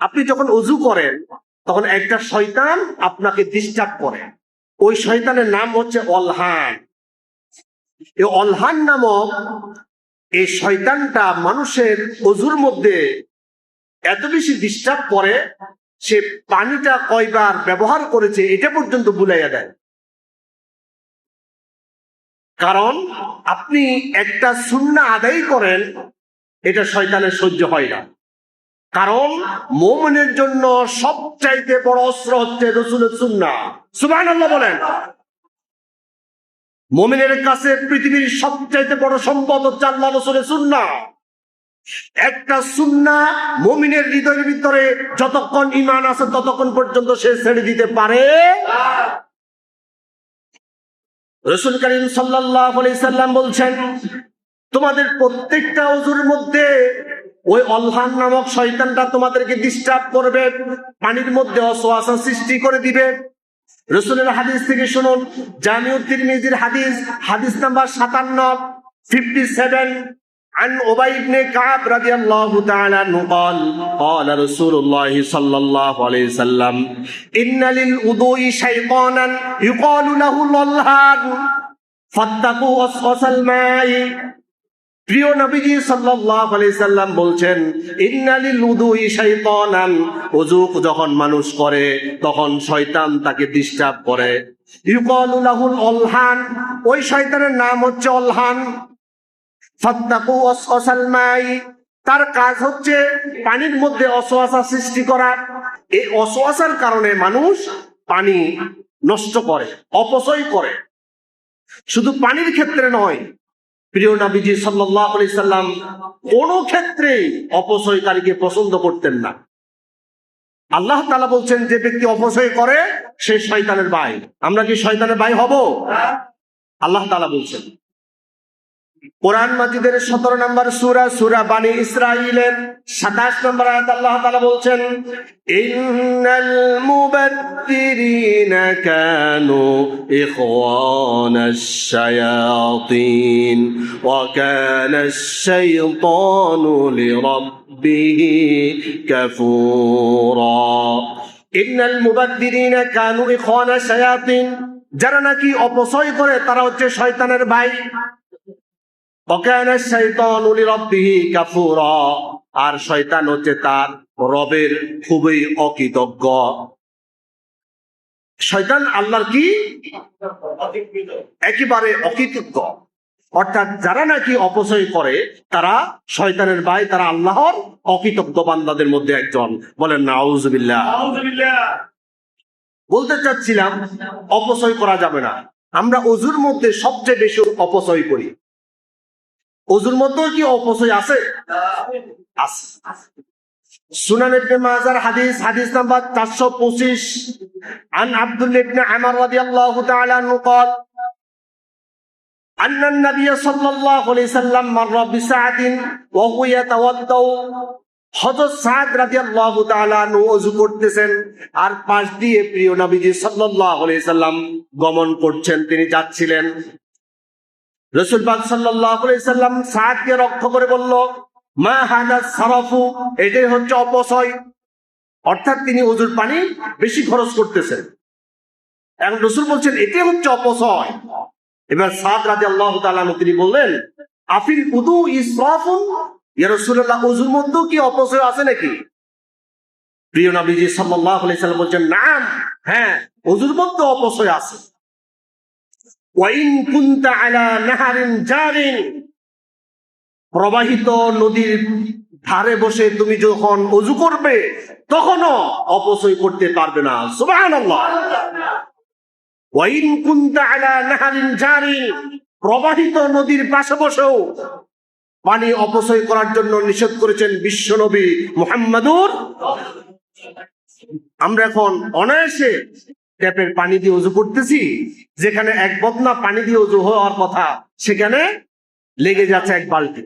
আপনি যখন অজু করেন, তখন একটা শয়তান আপনাকে ডিস্টার্ব করে। ওই শয়তানের নাম হচ্ছে অলহান। এই অলহান নামক এই শয়তানটা মানুষের অজুর মধ্যে এত বেশি ডিস্টার্ব করে, সে পানিটা কয়বার ব্যবহার করেছে এটা পর্যন্ত বুলাইয়া দেয়। কারণ আপনি একটা সুন্না আদায় করেন, এটা শয়তানের সহ্য হয় না। কারণ মোমনের জন্য সবচাইতে বড় অস্ত্র হচ্ছে রসুলের সুন্না সুবাহ বলেন। মোমিনের কাছে পৃথিবীর সবচাইতে বড় সম্পদ হচ্ছে আল্লাহ রসুলের সুন্না একটা সুন্না মমিনের হৃদয়ের ভিতরে যতক্ষণ ইমান আছে ততক্ষণ পর্যন্ত সে ছেড়ে দিতে পারে। রসুল করিম সাল্লাহ সাল্লাম বলছেন, তোমাদের প্রত্যেকটা অজুর মধ্যে ওই অলহান নামক শয়তানটা তোমাদেরকে ডিস্টার্ব করবে পানির মধ্যে অসোয়াশা সৃষ্টি করে দিবে রসুলের হাদিস থেকে শুনুন জামিউদ্দিন মিজির হাদিস হাদিস নাম্বার সাতান্ন ফিফটি সেভেন عن أبي بن كعب رضي الله تعالى عنه قال قال رسول الله صلى الله عليه وسلم إن للوضوء شيطانا يقال له الألهان فاتقوا وسوس الماء প্রিয় নবীজি সাল্লাল্লাহু আলাইহি সাল্লাম বলছেন, ইন্নালিল উদুই শাইতানান। ওযু যখন মানুষ করে, তখন শয়তান তাকে ডিস্টার্ব করে। ইউকালু অলহান, ওই শয়তানের নাম হচ্ছে অলহান। ফাত্তাকু ওয়াসওয়াসাল তার কাজ হচ্ছে পানির মধ্যে অসোয়াশা সৃষ্টি করা। এই অসোয়াশার কারণে মানুষ পানি নষ্ট করে, অপচয় করে। শুধু পানির ক্ষেত্রে নয় প্রিয় নাবিজি সাল্লাহ আলি সাল্লাম কোন ক্ষেত্রেই অপচয়কারীকে পছন্দ করতেন না। আল্লাহ তালা বলছেন, যে ব্যক্তি অপচয় করে, সে শয়তানের ভাই। আমরা কি শয়তানের ভাই হব? আল্লাহ তালা বলছেন। কোরআন মাজিদের সতেরো নম্বর সুরা সুরা বানী ইসরাইলের সাতাশ নম্বর আয়াত আল্লাহ তালা বলছেন, ইন্নাল মুবাদ্দিরিনা কানু ইখওয়ানাশ শায়াতিন ওয়া কানাশ শাইতানু লিরাব্বিহি কাফুরা। ইন্নাল মুবাদ্দিরিনা কানু ইখওয়ানাশ শায়াতিন যারা নাকি অপচয় করে তারা হচ্ছে শয়তানের ভাই। আর শয়তান হচ্ছে তার রবের খুবই অকৃতজ্ঞ। শয়তান আল্লাহর কি? একেবারে অকৃতজ্ঞ। অর্থাৎ যারা নাকি অপচয় করে তারা শয়তানের ভাই তারা আল্লাহর অকৃতজ্ঞ বান্দাদের মধ্যে একজন। বলেন না আউজবিল্লাহ বলতে চাচ্ছিলাম অপচয় করা যাবে না। আমরা অজুর মধ্যে সবচেয়ে বেশি অপচয় করি। অজুর মধ্যেও কি অপচয় আছে আছে সুনান ইবনে মাজার হাদিস হাদিস নাম্বার 425 عن عبد الله بن عمر رضي الله تعالى عنه قال أن النبي صلى الله عليه وسلم مر بسعد وهو يتوضأ হযরত সাদ রাদিয়াল্লাহু তাআলা আনহু ওযু করতেছেন আর পাশ দিয়ে প্রিয় নবীজি সাল্লাল্লাহু আলাইহি সাল্লাম গমন করছেন তিনি যাচ্ছিলেন রসুল পাক সাল্লাল্লাহু আলাইহি সাল্লাম সাদকে রক্ষ করে বলল, মা হাদা সারাফু? এটাই হচ্ছে অপচয়। অর্থাৎ তিনি ওজুর পানি বেশি খরচ করতেছেন। এখন রসুল বলছেন, এটাই হচ্ছে অপচয়। এবার সাদ রাজি আল্লাহ তিনি বললেন, আফিল উদু ইসরাফুন? ইয়া রাসূলুল্লাহ ওজুর মধ্যেও কি অপচয় আছে নাকি? প্রিয় নবীজি আলাইহি সাল্লাম বলছেন, নাম হ্যাঁ ওজুর মধ্যে অপচয় আছে ওয়াইন কুনতা আলা নাহারিন জারিন প্রবাহিত নদীর ধারে বসে তুমি যখন অজু করবে, তখনও অপচয় করতে পারবে না। ওয়াইন কুনতা আলা প্রবাহিত নদীর পাশে বসেও পানি অপচয় করার জন্য নিষেধ করেছেন বিশ্বনবী মোহাম্মদুর। আমরা এখন অনায়াসে ট্যাপের পানি দিয়ে উজু করতেছি, যেখানে এক বদনা পানি দিয়ে উজু হওয়ার কথা, সেখানে লেগে যাচ্ছে এক বালতি।